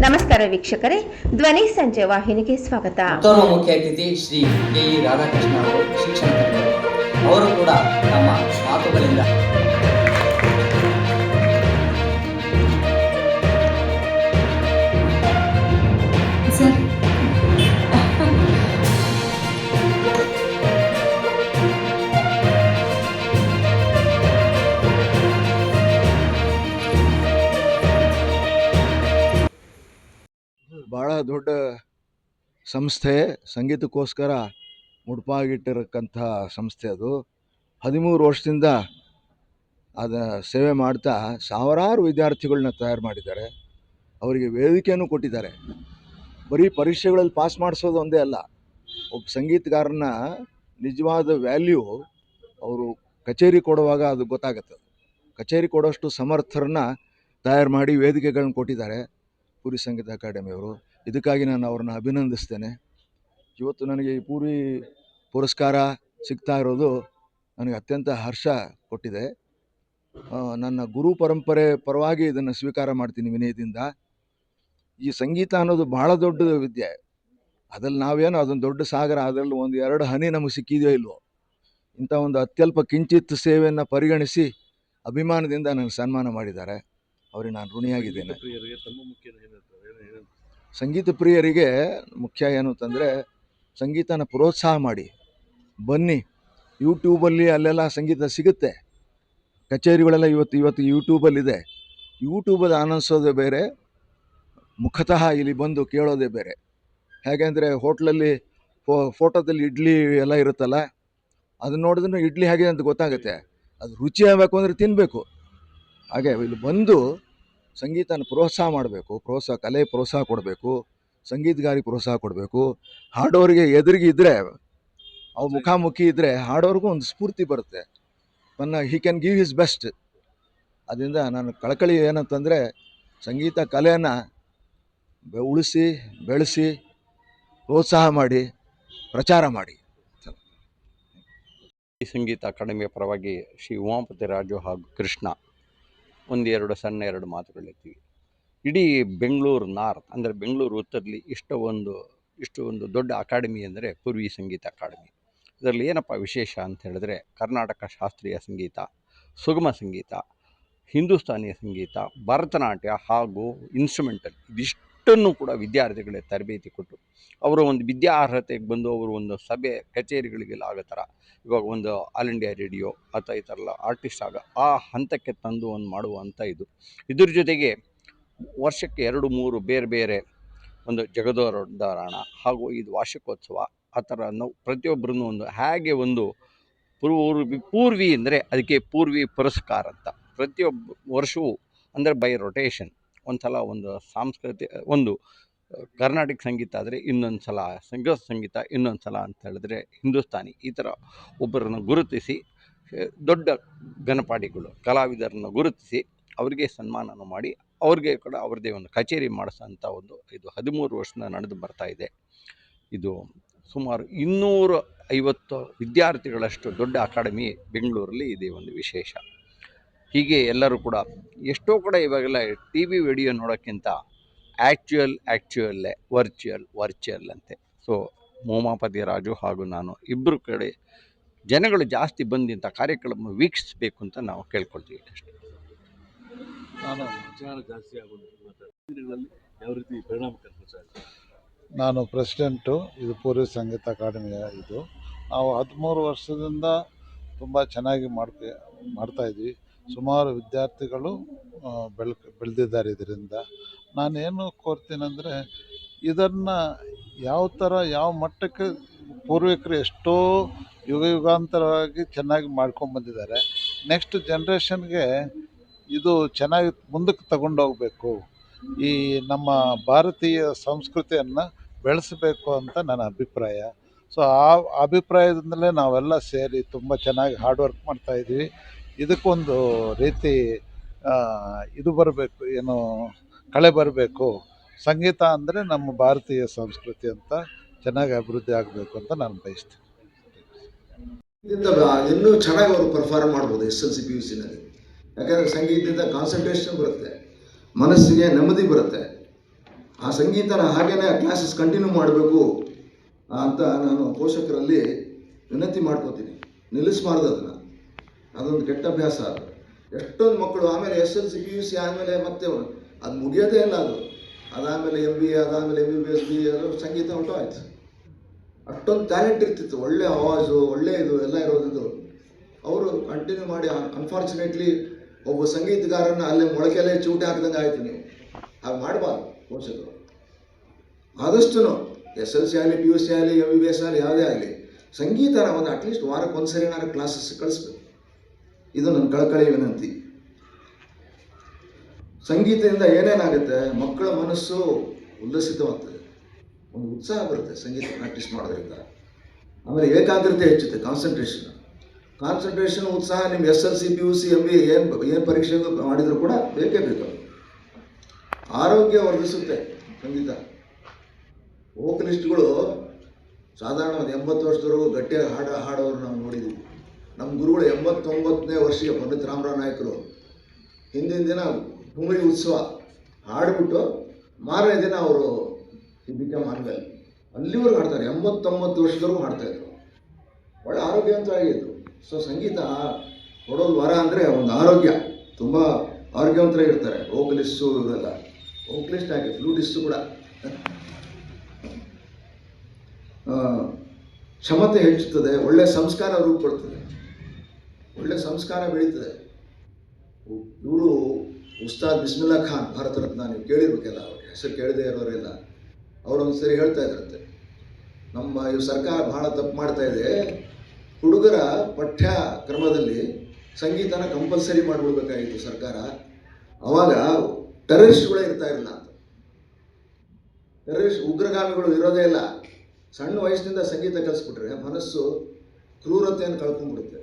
ನಮಸ್ಕಾರ ವೀಕ್ಷಕರೇ, ಧ್ವನಿ ಸಂಜೆ ವಾಹಿನಿಗೆ ಸ್ವಾಗತ. ಮತ್ತೋರ್ವ ಮುಖ್ಯ ಅತಿಥಿ ಶ್ರೀ ಕೆ. ರಾಧಾಕೃಷ್ಣ ಅವರು ಶಿಕ್ಷಣ ತಜ್ಞರು. ಅವರು ಕೂಡ ನಮ್ಮ ಮಾತುಗಳಿಂದ ದೊಡ್ಡ ಸಂಸ್ಥೆ, ಸಂಗೀತಕ್ಕೋಸ್ಕರ ಮುಡುಪಾಗಿಟ್ಟಿರಕ್ಕಂಥ ಸಂಸ್ಥೆ ಅದು. ಹದಿಮೂರು ವರ್ಷದಿಂದ ಅದ ಸೇವೆ ಮಾಡ್ತಾ ಸಾವಿರಾರು ವಿದ್ಯಾರ್ಥಿಗಳನ್ನ ತಯಾರು ಮಾಡಿದ್ದಾರೆ. ಅವರಿಗೆ ವೇದಿಕೆಯನ್ನು ಕೊಟ್ಟಿದ್ದಾರೆ. ಬರೀ ಪರೀಕ್ಷೆಗಳಲ್ಲಿ ಪಾಸ್ ಮಾಡಿಸೋದು ಒಂದೇ ಅಲ್ಲ, ಒಬ್ಬ ಸಂಗೀತಗಾರನ ನಿಜವಾದ ವ್ಯಾಲ್ಯೂ ಅವರು ಕಚೇರಿ ಕೊಡುವಾಗ ಅದು ಗೊತ್ತಾಗುತ್ತೆ. ಕಚೇರಿ ಕೊಡೋಷ್ಟು ಸಮರ್ಥರನ್ನ ತಯಾರು ಮಾಡಿ ವೇದಿಕೆಗಳನ್ನ ಕೊಟ್ಟಿದ್ದಾರೆ. ಪುರಿ ಸಂಗೀತ ಅಕಾಡೆಮಿಯವರು. ಇದಕ್ಕಾಗಿ ನಾನು ಅವ್ರನ್ನ ಅಭಿನಂದಿಸ್ತೇನೆ. ಇವತ್ತು ನನಗೆ ಈ ಪೂರಿ ಪುರಸ್ಕಾರ ಸಿಗ್ತಾ ಇರೋದು ನನಗೆ ಅತ್ಯಂತ ಹರ್ಷ ಕೊಟ್ಟಿದೆ. ನನ್ನ ಗುರು ಪರಂಪರೆ ಪರವಾಗಿ ಇದನ್ನು ಸ್ವೀಕಾರ ಮಾಡ್ತೀನಿ ವಿನಯದಿಂದ. ಈ ಸಂಗೀತ ಅನ್ನೋದು ಬಹಳ ದೊಡ್ಡ ವಿದ್ಯೆ. ಅದ್ರಲ್ಲಿ ನಾವೇನೋ ಅದೊಂದು ದೊಡ್ಡ ಸಾಗರ, ಅದರಲ್ಲಿ ಒಂದು ಎರಡು ಹನಿ ನಮಗೆ ಸಿಕ್ಕಿದೆಯೋ ಇಲ್ವೋ? ಇಂಥ ಒಂದು ಅತ್ಯಲ್ಪ ಕಿಂಚಿತ್ ಸೇವೆಯನ್ನು ಪರಿಗಣಿಸಿ ಅಭಿಮಾನದಿಂದ ನನಗೆ ಸನ್ಮಾನ ಮಾಡಿದ್ದಾರೆ. ಅವರಿಗೆ ನಾನು ಋಣಿಯಾಗಿದ್ದೇನೆ ಪ್ರಿಯರಿಗೆ ತಮ್ಮ ಮುಖ್ಯ ಏನು ಹೇಳ್ತಾರೆ ಏನು- ಏನು- ಸಂಗೀತ ಪ್ರಿಯರಿಗೆ ಮುಖ್ಯ ಏನು ಅಂತಂದರೆ ಸಂಗೀತನ ಪ್ರೋತ್ಸಾಹ ಮಾಡಿ. ಬನ್ನಿ ಯೂಟ್ಯೂಬಲ್ಲಿ ಅಲ್ಲೆಲ್ಲ ಸಂಗೀತ ಸಿಗುತ್ತೆ. ಕಚೇರಿಗಳೆಲ್ಲ ಇವತ್ತು ಇವತ್ತು ಯೂಟ್ಯೂಬಲ್ಲಿದೆ ಯೂಟ್ಯೂಬಲ್ಲಿ ಆನಂದಿಸೋದೇ ಬೇರೆ, ಮುಖತಃ ಇಲ್ಲಿ ಬಂದು ಕೇಳೋದೇ ಬೇರೆ. ಹೇಗೆಂದರೆ ಹೋಟ್ಲಲ್ಲಿ ಫೋ, ಫೋಟೋದಲ್ಲಿ ಇಡ್ಲಿ ಎಲ್ಲ ಇರುತ್ತಲ್ಲ, ಅದನ್ನ ನೋಡಿದ್ರೆ ಇಡ್ಲಿ ಹೇಗೆ ಅಂತ ಗೊತ್ತಾಗುತ್ತೆ. ಅದು ರುಚಿ ಆಗಬೇಕು ಅಂದರೆ ತಿನ್ನಬೇಕು ಹಾಗೆ ಇಲ್ಲಿ ಬಂದು ಸಂಗೀತನ ಪ್ರೋತ್ಸಾಹ ಮಾಡಬೇಕು ಪ್ರೋತ್ಸಾಹ ಕಲೆ ಪ್ರೋತ್ಸಾಹ ಕೊಡಬೇಕು ಸಂಗೀತಗಾರಿಗೆ ಪ್ರೋತ್ಸಾಹ ಕೊಡಬೇಕು. ಹಾಡೋರಿಗೆ ಎದುರಿಗೆ ಇದ್ದರೆ ಅವು ಮುಖಾಮುಖಿ ಇದ್ದರೆ ಹಾಡೋರಿಗೂ ಒಂದು ಸ್ಫೂರ್ತಿ ಬರುತ್ತೆ. ನನ್ನ he can give his best ಅದರಿಂದ ನಾನು ಕಳಕಳಿ ಏನಂತಂದರೆ ಸಂಗೀತ ಕಲೆಯನ್ನು ಬೆ- ಉಳಿಸಿ ಬೆಳೆಸಿ ಪ್ರೋತ್ಸಾಹ ಮಾಡಿ ಪ್ರಚಾರ ಮಾಡಿ. ಈ ಸಂಗೀತ ಅಕಾಡೆಮಿಯ ಪರವಾಗಿ ಶ್ರೀ ಉಮಾಪತಿ ರಾಜು ಹಾಗೂ ಕೃಷ್ಣ ಒಂದೆರಡು ಸಣ್ಣ ಎರಡು ಮಾತುಗಳಿರ್ತೀವಿ ಇಡೀ ಬೆಂಗಳೂರು ನಾರ್ತ್ ಅಂದರೆ ಬೆಂಗಳೂರು ಉತ್ತರಲ್ಲಿ ಇಷ್ಟು ಒಂದು ಇಷ್ಟು ಒಂದು ದೊಡ್ಡ ಅಕಾಡೆಮಿ ಅಂದರೆ ಪೂರ್ವಿ ಸಂಗೀತ ಅಕಾಡೆಮಿ. ಇದರಲ್ಲಿ ಏನಪ್ಪ ವಿಶೇಷ ಅಂತ ಹೇಳಿದ್ರೆ ಕರ್ನಾಟಕ ಶಾಸ್ತ್ರೀಯ ಸಂಗೀತ, ಸುಗಮ ಸಂಗೀತ ಹಿಂದೂಸ್ತಾನಿಯ ಸಂಗೀತ, ಭರತನಾಟ್ಯ ಹಾಗೂ ಇನ್ಸ್ಟ್ರುಮೆಂಟಲ್ ಇದಿಷ್ಟನ್ನು ಕೂಡ ವಿದ್ಯಾರ್ಥಿಗಳಿಗೆ ತರಬೇತಿ ಕೊಟ್ಟು ಅವರು ಒಂದು ವಿದ್ಯಾ ಅರ್ಹತೆಗೆ ಬಂದು ಅವರು ಒಂದು ಸಭೆ, ಕಚೇರಿಗಳಿಗೆಲ್ಲ ಆಗೋ ಥರ ಇವಾಗ ಒಂದು ಆಲ್ ಇಂಡಿಯಾ ರೇಡಿಯೋ ಅಥವಾ ಈ ಥರ ಎಲ್ಲ ಆರ್ಟಿಸ್ಟ್ ಆಗ ಆ ಹಂತಕ್ಕೆ ತಂದು ಒಂದು ಮಾಡುವಂಥ ಇದು. ಇದ್ರ ಜೊತೆಗೆ ವರ್ಷಕ್ಕೆ ಎರಡು, ಮೂರು ಬೇರೆ ಬೇರೆ ಒಂದು ಜಗದೋರಣ ಹಾಗೂ ಇದು ವಾರ್ಷಿಕೋತ್ಸವ ಆ ಥರ ನಾವು ಪ್ರತಿಯೊಬ್ಬರನ್ನು ಒಂದು ಹೇಗೆ ಒಂದು ಪೂರ್ವಿ ಪೂರ್ವಿ ಅಂದರೆ ಅದಕ್ಕೆ ಪೂರ್ವಿ ಪುರಸ್ಕಾರ ಅಂತ. ಪ್ರತಿಯೊಬ್ಬ ವರ್ಷವೂ ಅಂದರೆ ಬೈ ರೊಟೇಷನ್ ಒಂದು ಸಲ ಒಂದು ಸಾಂಸ್ಕೃತಿಕ ಒಂದು ಕರ್ನಾಟಕ ಸಂಗೀತ ಆದರೆ ಇನ್ನೊಂದು ಸಲ ಸಂಘ ಸಂಗೀತ ಇನ್ನೊಂದು ಸಲ ಅಂತ ಹೇಳಿದ್ರೆ ಹಿಂದೂಸ್ತಾನಿ. ಈ ಥರ ಒಬ್ಬರನ್ನು ಗುರುತಿಸಿ ದೊಡ್ಡ ಗಣಪಾಡಿಗಳು, ಕಲಾವಿದರನ್ನು ಗುರುತಿಸಿ ಅವರಿಗೆ ಸನ್ಮಾನನ ಮಾಡಿ, ಅವ್ರಿಗೆ ಕೂಡ ಅವ್ರದ್ದೇ ಒಂದು ಕಚೇರಿ ಮಾಡಿಸೋಂಥ ಒಂದು ಇದು ಹದಿಮೂರು ವರ್ಷದಿಂದ ನಡೆದು ಬರ್ತಾ ಇದೆ. ಇದು ಸುಮಾರು ಇನ್ನೂರ ಐವತ್ತು ವಿದ್ಯಾರ್ಥಿಗಳಷ್ಟು ದೊಡ್ಡ ಅಕಾಡೆಮಿ ಬೆಂಗಳೂರಲ್ಲಿ ಇದೆ ಒಂದು ವಿಶೇಷ. ಹೀಗೆ ಎಲ್ಲರೂ ಕೂಡ ಎಷ್ಟೋ ಕೂಡ ಇವಾಗೆಲ್ಲ ಟಿ ವಿ ವಿಡಿಯೋ ನೋಡೋಕ್ಕಿಂತ ಆ್ಯಕ್ಚುಯಲ್ ಆ್ಯಕ್ಚುಯಲ್ಲೇ ವರ್ಚುಯಲ್ ವರ್ಚುಯಲ್ ಅಂತೆ. ಸೊ ಮೋಮಾಪತಿ ರಾಜು ಹಾಗೂ ನಾನು ಇಬ್ಬರು ಕಡೆ ಜನಗಳು ಜಾಸ್ತಿ ಬಂದಿಂಥ ಇಂಥ ಕಾರ್ಯಕ್ರಮ ವೀಕ್ಷಿಸಬೇಕು ಅಂತ ನಾವು ಕೇಳ್ಕೊಳ್ತೀವಿ ಅಷ್ಟೇ ನಾನು ವಿಚಾರ ಜಾಸ್ತಿ ಆಗೋದು ಮಾತಾಡ್ತೀನಿ. ದಿನಗಳಲ್ಲಿ ಯಾವ ರೀತಿ ಪರಿಣಾಮಕಾರಿ ಪ್ರಚಾರ ನಾನು ಪ್ರೆಸಿಡೆಂಟು ಇದು ಪೂರ್ವ ಸಂಗೀತ ಅಕಾಡೆಮಿಯ ಇದು. ನಾವು ಹದಿಮೂರು ವರ್ಷದಿಂದ ತುಂಬ ಚೆನ್ನಾಗಿ ಮಾಡ್ತೀವಿ ಮಾಡ್ತಾಯಿದ್ವಿ ಸುಮಾರು ವಿದ್ಯಾರ್ಥಿಗಳು ಬೆಳ್ಕ್ ಬೆಳ್, ಬೆಳೆದಿದ್ದಾರೆ ಇದರಿಂದ. ನಾನೇನು ಕೋರ್ತೀನಂದರೆ, ಇದನ್ನು ಯಾವ ಥರ ಯಾವ ಮಟ್ಟಕ್ಕೆ ಪೂರ್ವಿಕರು ಎಷ್ಟೋ ಯುಗ ಯುಗಾಂತರವಾಗಿ ಚೆನ್ನಾಗಿ ಮಾಡ್ಕೊಂಬಂದಿದ್ದಾರೆ ನೆಕ್ಸ್ಟ್ ಜನ್ರೇಷನ್ಗೆ ಇದು ಚೆನ್ನಾಗಿ ಮುಂದಕ್ಕೆ ತಗೊಂಡೋಗಬೇಕು ಈ ನಮ್ಮ ಭಾರತೀಯ ಸಂಸ್ಕೃತಿಯನ್ನು ಬೆಳೆಸಬೇಕು ಅಂತ ನನ್ನ ಅಭಿಪ್ರಾಯ. ಸೊ ಆ ಅಭಿಪ್ರಾಯದಿಂದಲೇ ನಾವೆಲ್ಲ ಸೇರಿ ತುಂಬ ಚೆನ್ನಾಗಿ ಹಾರ್ಡ್ ವರ್ಕ್ ಮಾಡ್ತಾಯಿದ್ವಿ ಇದಕ್ಕೊಂದು ರೀತಿ ಇದು ಬರಬೇಕು, ಏನು ಕಳೆ ಬರಬೇಕು. ಸಂಗೀತ ಅಂದರೆ ನಮ್ಮ ಭಾರತೀಯ ಸಂಸ್ಕೃತಿ ಅಂತ ಚೆನ್ನಾಗಿ ಅಭಿವೃದ್ಧಿ ಆಗಬೇಕು ಅಂತ ನಾನು ಬಯಸ್ತೀನಿ. ಇನ್ನೂ ಚೆನ್ನಾಗಿ ಅವರು ಪರ್ಫಾರ್ಮ್ ಮಾಡ್ಬೋದು S L C P U ಸಿನಲ್ಲಿ ಯಾಕಂದರೆ ಸಂಗೀತದಿಂದ ಕಾನ್ಸಂಟ್ರೇಷನ್ ಬರುತ್ತೆ, ಮನಸ್ಸಿಗೆ ನೆಮ್ಮದಿ ಬರುತ್ತೆ. ಆ ಸಂಗೀತನ ಹಾಗೇನೆ ಕ್ಲಾಸಸ್ ಕಂಟಿನ್ಯೂ ಮಾಡಬೇಕು ಅಂತ ನಾನು ಪೋಷಕರಲ್ಲಿ ವಿನಂತಿ ಮಾಡ್ಕೋತೀನಿ. ನಿಲ್ಲಿಸಬಾರ್ದು ಅದನ್ನು. ಅದೊಂದು ಕೆಟ್ಟ ಅಭ್ಯಾಸ ಅದು. ಎಷ್ಟೊಂದು ಮಕ್ಕಳು, ಆಮೇಲೆ S L C, P U C ಆಮೇಲೆ ಮತ್ತೆ ಅದು ಮುಗಿಯೋದೇ ಇಲ್ಲ ಅದು. ಅದಾದಮೇಲೆ ಎಂ ಬಿ ಎ ಅದಾದಮೇಲೆ M B B S B ಅದು ಸಂಗೀತ ಆಯಿತು. ಅಷ್ಟೊಂದು ಟ್ಯಾಲೆಂಟ್ ಇರ್ತಿತ್ತು, ಒಳ್ಳೆ ಆವಾಜು, ಒಳ್ಳೆ ಇದು ಎಲ್ಲ ಇರೋದಿದ್ದು. ಅವರು ಕಂಟಿನ್ಯೂ ಮಾಡಿ ಅನ್ಫಾರ್ಚುನೇಟ್ಲಿ ಒಬ್ಬ ಸಂಗೀತಗಾರನ ಅಲ್ಲೇ ಮೊಳಕೆಲೆ ಚೂಟಿ ಹಾಕಿದಂಗೆ ಆಯಿತು ನೀವು. ಹಾಗೆ ಮಾಡಬಾರ್ದು ಪೋಷಕರು ಆದಷ್ಟು ಎಸ್ ಎಲ್ ಸಿ ಆಗಲಿ, ಪಿ ಯು ಸಿ ಆಗಲಿ ಎಂ ಬಿ ಬಿ ಎಸ್ ಆಗಲಿ, ಯಾವುದೇ ಆಗಲಿ ಸಂಗೀತನ ಒಂದು ಅಟ್ಲೀಸ್ಟ್ ವಾರಕ್ಕೆ ಒಂದು ಸರಿ ನಾನು ಕ್ಲಾಸಸ್ ಕಳಿಸ್ಬೇಕು. ಇದು ನನ್ನ ಕಳಕಳಿಯ ವಿನಂತಿ. ಸಂಗೀತದಿಂದ ಏನೇನಾಗುತ್ತೆ? ಮಕ್ಕಳ ಮನಸ್ಸು ಉಲ್ಲಸಿತವಾಗ್ತದೆ. ಒಂದು ಉತ್ಸಾಹ ಬರುತ್ತೆ ಸಂಗೀತ ಪ್ರಾಕ್ಟೀಸ್ ಮಾಡೋದ್ರಿಂದ. ಆಮೇಲೆ ಏಕಾಗ್ರತೆ ಹೆಚ್ಚುತ್ತೆ ಕಾನ್ಸಂಟ್ರೇಷನ್ ಕಾನ್ಸಂಟ್ರೇಷನ್ ಉತ್ಸಾಹ ನಿಮ್ಮ S L C P U C M B ಏನು ಏನು ಪರೀಕ್ಷೆ ಮಾಡಿದರೂ ಕೂಡ ಬೇಕೇ ಬೇಕು. ಆರೋಗ್ಯ ವರ್ಧಿಸುತ್ತೆ ಸಂಗೀತ. ವೋಕಲಿಸ್ಟ್ಗಳು ಸಾಧಾರಣ ಒಂದು ಎಂಬತ್ತು ವರ್ಷದವರೆಗೂ ಗಟ್ಟಿಯಾಗಿ ಹಾಡು ಹಾಡೋರು ನಾವು ನೋಡಿದ್ದೀವಿ ನಮ್ಮ ಗುರುಗಳು ಎಂಬತ್ತೊಂಬತ್ತನೇ ವರ್ಷೀಯ ಪಂಡಿತ್ ರಾಮರಾವ್ ನಾಯಕರು. ಹಿಂದಿನ ದಿನ ಹುಮರಿ ಉತ್ಸವ ಹಾಡಿಬಿಟ್ಟು ಮಾರನೇ ದಿನ ಅವರು ಬಿಕಮ್ ಅನ್ವೆಲ್ ಅಲ್ಲಿವರೆಗೂ ಹಾಡ್ತಾರೆ, ಎಂಬತ್ತೊಂಬತ್ತು ವರ್ಷದವರೆಗೂ ಹಾಡ್ತಾಯಿದ್ರು ಒಳ್ಳೆ ಆರೋಗ್ಯವಂತರಾಗಿದ್ದು ಸೊ ಸಂಗೀತ ಕೊಡೋದು ವರ ಅಂದರೆ ಒಂದು ಆರೋಗ್ಯ. ತುಂಬ ಆರೋಗ್ಯವಂತರಾಗಿರ್ತಾರೆ ವೋಕಲಿಸ್ಟು ಇವರೆಲ್ಲ. ವೋಕಲಿಸ್ಟ್ ಹಾಕಿ ಫ್ಲೂಟಿಸ್ಟು ಕೂಡ. ಕ್ಷಮತೆ ಹೆಚ್ಚುತ್ತದೆ, ಒಳ್ಳೆ ಸಂಸ್ಕಾರ ರೂಪುಕೊಳ್ತದೆ ಒಳ್ಳೆ ಸಂಸ್ಕಾರ ಬೆಳೀತದೆ. ಇವರು ಉಸ್ತಾದ್ ಬಿಸ್ಮಿಲ್ಲಾ ಖಾನ್, ಭಾರತ ರತ್ನ, ನೀವು ಕೇಳಿರ್ಬೇಕಲ್ಲ ಅವ್ರ ಹೆಸರು ಕೇಳದೇ ಇರೋರೆಲ್ಲ ಅವರೊಂದು ಸರಿ ಹೇಳ್ತಾ ಇದ್ರಂತೆ. ನಮ್ಮ ಈ ಸರ್ಕಾರ ಬಹಳ ತಪ್ಪು ಮಾಡ್ತಾ ಇದೆ. ಹುಡುಗರ ಪಠ್ಯ ಕ್ರಮದಲ್ಲಿ ಸಂಗೀತನ ಕಂಪಲ್ಸರಿ ಮಾಡಿಬಿಡ್ಬೇಕಾಗಿತ್ತು ಸರ್ಕಾರ. ಅವಾಗ ಟೆರರಿಸ್ಟ್ಗಳೇ ಇರ್ತಾ ಇರಲಿಲ್ಲ ಅಂತ. ಟೆರರಿಸ್ಟ್ ಉಗ್ರಗಾಮಿಗಳು ಇರೋದೇ ಇಲ್ಲ. ಸಣ್ಣ ವಯಸ್ಸಿನಿಂದ ಸಂಗೀತ ಕಲಿಸ್ಬಿಟ್ರೆ ಮನಸ್ಸು ಕ್ರೂರತೆಯನ್ನು ಕಳ್ಕೊಂಡ್ಬಿಡುತ್ತೆ.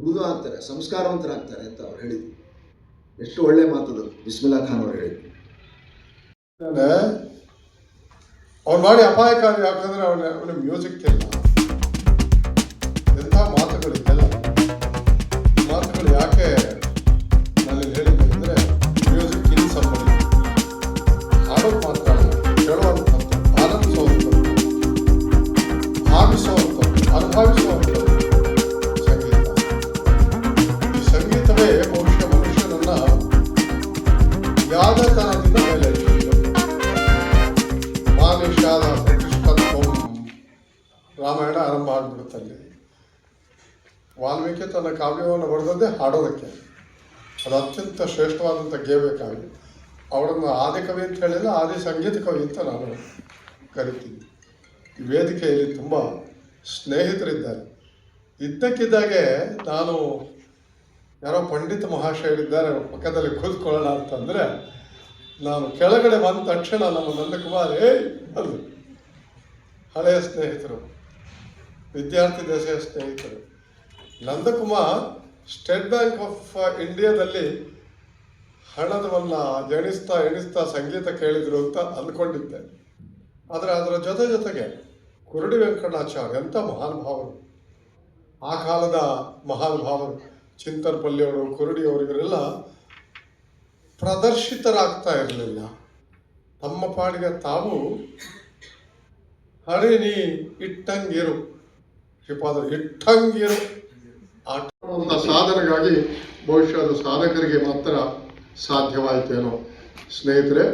ಮೃದು ಆಗ್ತಾರೆ ಸಂಸ್ಕಾರವಂತರಾಗ್ತಾರೆ ಅಂತ ಅವ್ರು ಹೇಳಿದ್ರು. ಎಷ್ಟು ಒಳ್ಳೆ ಮಾತದು ಬಿಸ್ಮಿಲ್ಲಾ ಖಾನ್ ಅವ್ರು ಹೇಳಿದ್ರು ಅವ್ರು ಮಾಡಿ ಅಪಾಯಕಾರಿ ಯಾಕಂದ್ರೆ ಅವನ ಅವನ ಮ್ಯೂಸಿಕ್ ಎಂಥ ಮಾತುಗಳು ಈ ಮಾತುಗಳು ಯಾಕೆ ನಾನು ಹೇಳಿದ್ದೆ ಅಂದರೆ ಮ್ಯೂಸಿಕ್ ಇನ್ ಸಂಬಂಧ. ಹಾಡೋದು ಮಾತ್ರ ಅಲ್ಲ ಕೇಳುವಂಥದ್ದು, ಆನಂದಿಸುವಂಥದ್ದು ಭಾವಿಸುವಂಥದ್ದು ಅನುಭವಿಸುವಂಥದ್ದು. ವಾಲ್ಮೀಕಿ ತನ್ನ ಕಾವ್ಯವನ್ನು ಬರೆದದ್ದೇ ಹಾಡೋದಕ್ಕೆ. ಅದು ಅತ್ಯಂತ ಶ್ರೇಷ್ಠವಾದಂಥ ಗೇವೆ ಕಾವ್ಯ. ಅವಳನ್ನು ಆದಿ ಕವಿ ಅಂತ ಹೇಳಿಲ್ಲ, ಆದಿ ಸಂಗೀತ ಕವಿ ಅಂತ ನಾನು ಕರಿತೀನಿ. ಈ ವೇದಿಕೆಯಲ್ಲಿ ತುಂಬ ಸ್ನೇಹಿತರಿದ್ದಾರೆ. ಇದ್ದಕ್ಕಿದ್ದಾಗೆ ನಾನು ಯಾರೋ ಪಂಡಿತ ಮಹಾಶಯರಿದ್ದಾರೆ, ಅವ್ರ ಪಕ್ಕದಲ್ಲಿ ಕೂತ್ಕೊಳ್ಳೋಣ ಅಂತಂದರೆ, ನಾನು ಕೆಳಗಡೆ ಬಂದ ತಕ್ಷಣ ನಮ್ಮ ನಂದಕುಮಾರ್, ಏಯ್ ಅಲ್ಲಿ ಹಳೆಯ ಸ್ನೇಹಿತರು, ವಿದ್ಯಾರ್ಥಿ ದಶೆಯ ಸ್ನೇಹಿತರು. ನಂದಕುಮಾರ್ ಸ್ಟೇಟ್ ಬ್ಯಾಂಕ್ ಆಫ್ ಇಂಡಿಯಾದಲ್ಲಿ ಹಣದವನ್ನ ಎಣಿಸ್ತಾ ಎಣಿಸ್ತಾ ಸಂಗೀತ ಕೇಳಿದ್ರು ಅಂತ ಅಂದ್ಕೊಂಡಿದ್ದೆ. ಆದರೆ ಅದರ ಜೊತೆ ಜೊತೆಗೆ ಕುರುಡಿ ವೆಂಕಟಾಚಾರ್ಯ ಎಂಥ ಮಹಾನುಭಾವರು ಆ ಕಾಲದ ಮಹಾನುಭಾವರು ಚಿಂತನಪಲ್ಲಿಯವರು ಕುರುಡಿಯವರು, ಇವರೆಲ್ಲ ಪ್ರದರ್ಶಿತರಾಗ್ತಾ ಇರಲಿಲ್ಲ. ತಮ್ಮ ಪಾಡಿಗೆ ತಾವು ನೀ ಇಟ್ಟಂಗಿರು. ಶ್ರೀಪಾದ ಇಟ್ಟಂಗಿರು. ಆಡುವಂಥ ಸಾಧನೆಗಾಗಿ ಬಹುಶಃ ಸಾಧಕರಿಗೆ ಮಾತ್ರ ಸಾಧ್ಯವಾಯಿತೇನೋ. ಸ್ನೇಹಿತರೆ,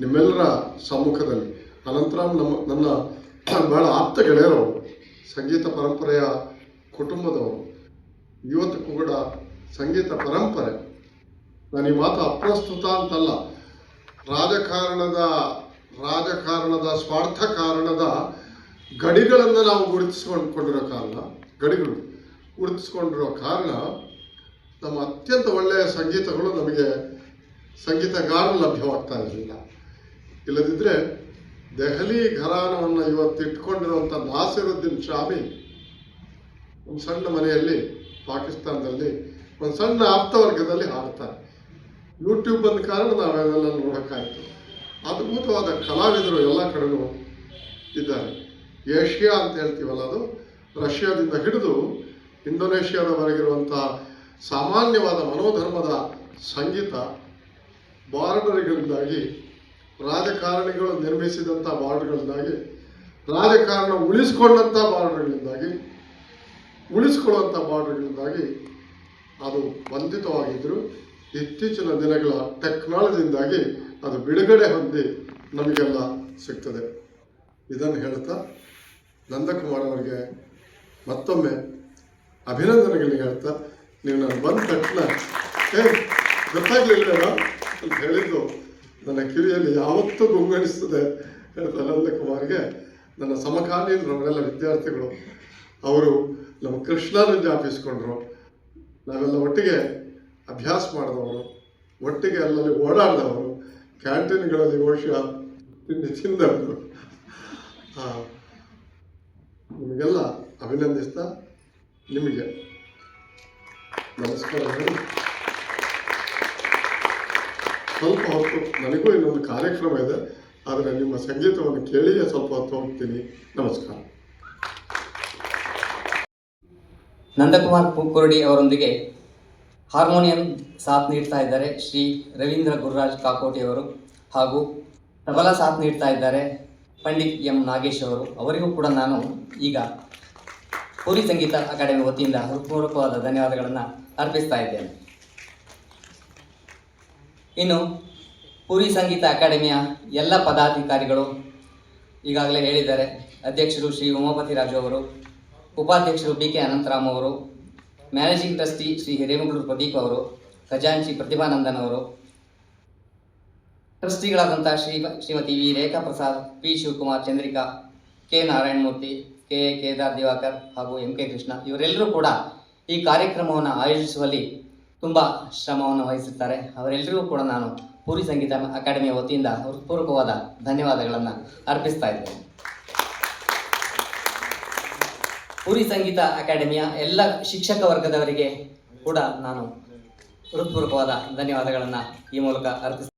ನಿಮ್ಮೆಲ್ಲರ ಸಮ್ಮುಖದಲ್ಲಿ, ಅನಂತರ ನಮ್ಮ, ನನ್ನ ಬಹಳ ಆಪ್ತ ಗೆಳೆಯರು, ಸಂಗೀತ ಪರಂಪರೆಯ ಕುಟುಂಬದವರು, ಇವತ್ತು ಕೂಡ ಸಂಗೀತ ಪರಂಪರೆ, ನಾನು ಈ ಮಾತು ಅಪ್ರಸ್ತುತ ಅಂತಲ್ಲ, ರಾಜಕಾರಣದ ರಾಜಕಾರಣದ, ಸ್ವಾರ್ಥ ಕಾರಣದ ಗಡಿಗಳನ್ನು ನಾವು ಗುರುತಿಸಿಕೊಂಡು, ಕೊಂಡಿರೋ ಕಾರಣ, ಗಡಿಗಳು. ಗುರುತಿಸ್ಕೊಂಡಿರೋ ಕಾರಣ ನಮ್ಮ ಅತ್ಯಂತ ಒಳ್ಳೆಯ ಸಂಗೀತಗಳು ನಮಗೆ ಸಂಗೀತಗಾರರು ಲಭ್ಯವಾಗ್ತಾ ಇರಲಿಲ್ಲ. ಇಲ್ಲದಿದ್ದರೆ ದೆಹಲಿ ಘರಾನವನ್ನು ಇವತ್ತು ಇಟ್ಕೊಂಡಿರುವಂಥ ನಾಸಿರುದ್ದೀನ್ ಶಾಮಿ ಒಂದು ಸಣ್ಣ ಮನೆಯಲ್ಲಿ ಪಾಕಿಸ್ತಾನದಲ್ಲಿ, ಒಂದು ಸಣ್ಣ ಆಪ್ತವರ್ಗದಲ್ಲಿ ಹಾಡ್ತಾರೆ ಯೂಟ್ಯೂಬ್ ಬಂದ ಕಾರಣ ನಾವೆಲ್ಲ ನೋಡೋಕ್ಕಾಯಿತು. ಅದ್ಭುತವಾದ ಕಲಾವಿದರು ಎಲ್ಲ ಕಡೆಗೂ ಇದ್ದಾರೆ. ಏಷ್ಯಾ ಅಂತ ಹೇಳ್ತೀವಲ್ಲ ಅದು. ರಷ್ಯಾದಿಂದ ಹಿಡಿದು ಇಂಡೋನೇಷ್ಯಾದವರೆಗಿರುವಂಥ ಸಾಮಾನ್ಯವಾದ ಮನೋಧರ್ಮದ ಸಂಗೀತ ಬಾರ್ಡರ್ಗಳಿಂದಾಗಿ ರಾಜಕಾರಣಿಗಳು ನಿರ್ಮಿಸಿದಂಥ ಬಾರ್ಡರ್ಗಳಿಂದಾಗಿ ರಾಜಕಾರಣ ಉಳಿಸ್ಕೊಂಡಂಥ ಬಾರ್ಡರ್ಗಳಿಂದಾಗಿ ಉಳಿಸ್ಕೊಳ್ಳುವಂಥ ಬಾರ್ಡರ್ಗಳಿಂದಾಗಿ ಅದು ಬಂಧಿತವಾಗಿದ್ದರು ಇತ್ತೀಚಿನ ದಿನಗಳ ಟೆಕ್ನಾಲಜಿಯಿಂದಾಗಿ ಅದು ಬಿಡುಗಡೆ ಹೊಂದಿ ನಮಗೆಲ್ಲ ಸಿಗ್ತದೆ. ಇದನ್ನು ಹೇಳ್ತಾ ನಂದಕುಮಾರ್ ಅವರಿಗೆ ಮತ್ತೊಮ್ಮೆ ಅಭಿನಂದನೆಗಳು ಹೇಳ್ತಾ. ನೀವು ನಾನು ಬಂದ ತಕ್ಷಣ, ಏ ಗೊತ್ತಾಗ್ಲಿಲ್ಲ ಅಂತ ಹೇಳಿದ್ದು. ನನ್ನ ಕಿವಿಯಲ್ಲಿ ಯಾವತ್ತೂ ಗುಂಗಣಿಸ್ತದೆ ಹೇಳ್ತಾ ನಂದಕುಮಾರ್ಗೆ ನನ್ನ ಸಮಕಾಲೀನರವರೆಲ್ಲ ವಿದ್ಯಾರ್ಥಿಗಳು, ಅವರು ನಮ್ಮ ಕೃಷ್ಣನ ಜ್ಞಾಪಿಸ್ಕೊಂಡ್ರು ನಾವೆಲ್ಲ ಒಟ್ಟಿಗೆ ಅಭ್ಯಾಸ ಮಾಡಿದವರು, ಒಟ್ಟಿಗೆ ಅಲ್ಲಲ್ಲಿ ಓಡಾಡಿದವರು, ಕ್ಯಾಂಟೀನ್ಗಳಲ್ಲಿ ಬಹುಶಃ ತಿಂಡಿ ತಿಂದವರು. ನಿಮಗೆಲ್ಲ ಅಭಿನಂದಿಸ್ತಾ ನಿಮಗೆ ನಮಸ್ಕಾರ ಸ್ವಲ್ಪ ಹೊತ್ತು ನನಗೂ ಇನ್ನೊಂದು ಕಾರ್ಯಕ್ರಮ ಇದೆ, ಆದರೆ ನಿಮ್ಮ ಸಂಗೀತವನ್ನು ಕೇಳಿ ಸ್ವಲ್ಪ ಹೊತ್ತು ಹೋಗ್ತೀನಿ. ನಮಸ್ಕಾರ. ನಂದಕುಮಾರ್ ಕುರ್ಡಿ ಅವರೊಂದಿಗೆ ಹಾರ್ಮೋನಿಯಂ ಸಾಥ್ ನೀಡ್ತಾ ಇದ್ದಾರೆ ಶ್ರೀ ರವೀಂದ್ರ ಗುರುರಾಜ್ ಕಾಕೋಟಿ ಅವರು ಹಾಗೂ ತಬಲಾ ಸಾಥ್ ನೀಡ್ತಾ ಇದ್ದಾರೆ ಪಂಡಿತ್ ಎಂ ನಾಗೇಶ್ ಅವರು. ಅವರಿಗೂ ಕೂಡ ನಾನು ಈಗ ಪೂರಿ ಸಂಗೀತ ಅಕಾಡೆಮಿ ವತಿಯಿಂದ ಹೃತ್ಪೂರ್ವಕವಾದ ಧನ್ಯವಾದಗಳನ್ನು ಅರ್ಪಿಸ್ತಾ ಇದ್ದೇನೆ. ಇನ್ನು ಪೂರಿ ಸಂಗೀತ ಅಕಾಡೆಮಿಯ ಎಲ್ಲ ಪದಾಧಿಕಾರಿಗಳು ಈಗಾಗಲೇ ಹೇಳಿದ್ದಾರೆ. ಅಧ್ಯಕ್ಷರು ಶ್ರೀ ಉಮಾಪತಿ ರಾಜು ಅವರು, ಉಪಾಧ್ಯಕ್ಷರು ಬಿ ಕೆ ಅನಂತರಾಮ್ ಅವರು, ಮ್ಯಾನೇಜಿಂಗ್ ಟ್ರಸ್ಟಿ ಶ್ರೀ ಹಿರೇಮಗಳೂರು ಪ್ರದೀಪ್ ಅವರು, ಖಜಾಂಚಿ ಪ್ರತಿಭಾನಂದನ್ ಅವರು ಟ್ರಸ್ಟಿಗಳಾದಂಥ Shri Shrimati V Rekha Prasad P Shivakumar Chandrika, K Narayanamurthy K. Kedar Divakar ಹಾಗೂ ಎಂ. ಕೆ. ಕೃಷ್ಣ ಇವರೆಲ್ಲರೂ ಕೂಡ ಈ ಕಾರ್ಯಕ್ರಮವನ್ನು ಆಯೋಜಿಸುವಲ್ಲಿ ತುಂಬ ಶ್ರಮವನ್ನು ವಹಿಸುತ್ತಾರೆ ಅವರೆಲ್ಲರಿಗೂ ಕೂಡ ನಾನು ಪೂರಿ ಸಂಗೀತ ಅಕಾಡೆಮಿಯ ವತಿಯಿಂದ ಹೃತ್ಪೂರ್ವಕವಾದ ಧನ್ಯವಾದಗಳನ್ನು ಅರ್ಪಿಸ್ತಾ ಇದ್ದೇನೆ. ಪೂರಿ ಸಂಗೀತ ಅಕಾಡೆಮಿಯ ಎಲ್ಲ ಶಿಕ್ಷಕ ವರ್ಗದವರಿಗೆ ಕೂಡ ನಾನು ಹೃತ್ಪೂರ್ವಕವಾದ ಧನ್ಯವಾದಗಳನ್ನು ಈ ಮೂಲಕ ಅರ್ಪಿಸ್ತೇನೆ